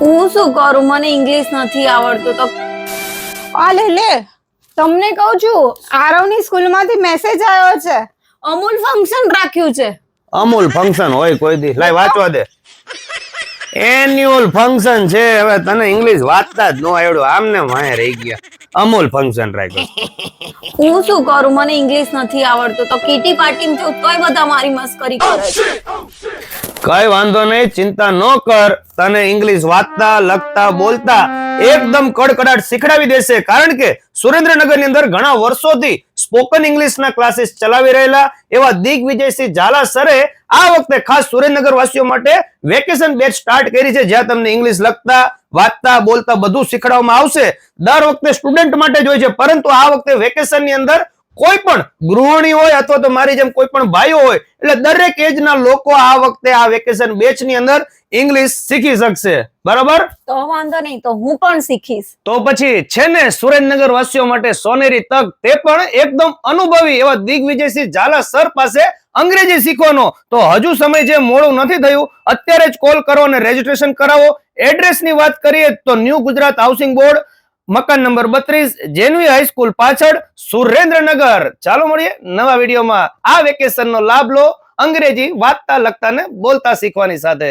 હું શું કરું? મને ઇંગ્લિશ નથી આવડતું. તો આ લે લે. તમને કહું છું આરવની સ્કૂલમાંથી મેસેજ આવ્યો છે. અમૂલ ફંક્શન રાખ્યું છે. અમૂલ ફંક્શન હોય કોઈ દી. લાય વાંચવા દે. એન્યુઅલ ફંક્શન છે. હવે તને ઇંગ્લિશ વાંચતા જ ન આવડ્યું આમને વાંહે રહી ગયા. અમૂલ ફંક્શન રાખ્યું હું શું કરું? મને ઇંગ્લિશ નથી આવડતું. તો કીટી પાર્ટી તોય બધા મારી મસ્કરી કરે છે. કઈ વાંધો નહીં, ચિંતા ન કર. તને ઇંગ્લિશ વાંચતા, લખતા, બોલતા એકદમ કડકડાટ શીખડાવી દેશે. કારણ કે સુરેન્દ્રનગરની અંદર ઘણા વર્ષોથી સ્પોકન ઇંગ્લિશના ક્લાસીસ ચલાવી રહેલા એવા દિગ્વિજયસિંહ ઝાલા સરે આ વખતે ખાસ સુરેન્દ્રનગર વાસીઓ માટે વેકેશન બેચ સ્ટાર્ટ કરી છે, જ્યાં તમને ઇંગ્લિશ લખતા, વાંચતા, બોલતા બધું શીખડાવવામાં આવશે. દર વખતે સ્ટુડન્ટ માટે જ હોય છે, પરંતુ આ વખતે વેકેશનની અંદર કોઈ પણ ગૃહિણી હોય અથવા તો મારી જેમ કોઈ પણ ભાઈઓ હોય એટલે દરેક એજના લોકો આ વખતે આ વેકેશન બેચની અંદર ઇંગ્લિશ શીખી શકશે. બરાબર? તો વાંધો નહીં તો હું પણ શીખીશ. તો પછી છે ને સુરેન્દ્રનગર વાસીઓ માટે સોનેરી તક તે પણ એકદમ અનુભવી એવા દિગ્વિજયસિંહ ઝાલા સર પાસે અંગ્રેજી શીખવાનો. તો હજુ સમય જે મોડું નથી થયું અત્યારે જ કોલ કરો અને રજીસ્ટ્રેશન કરાવો. એડ્રેસની વાત કરીએ તો ન્યૂ ગુજરાત હાઉસિંગ બોર્ડ મકાન નંબર બત્રીસ જેનવી હાઈસ્કૂલ પાછળ સુરેન્દ્રનગર. ચાલો મળીએ નવા વિડીયોમાં. આ વેકેશન નો લાભ લો, અંગ્રેજી વાંચતા લખતા ને બોલતા શીખવાની સાથે.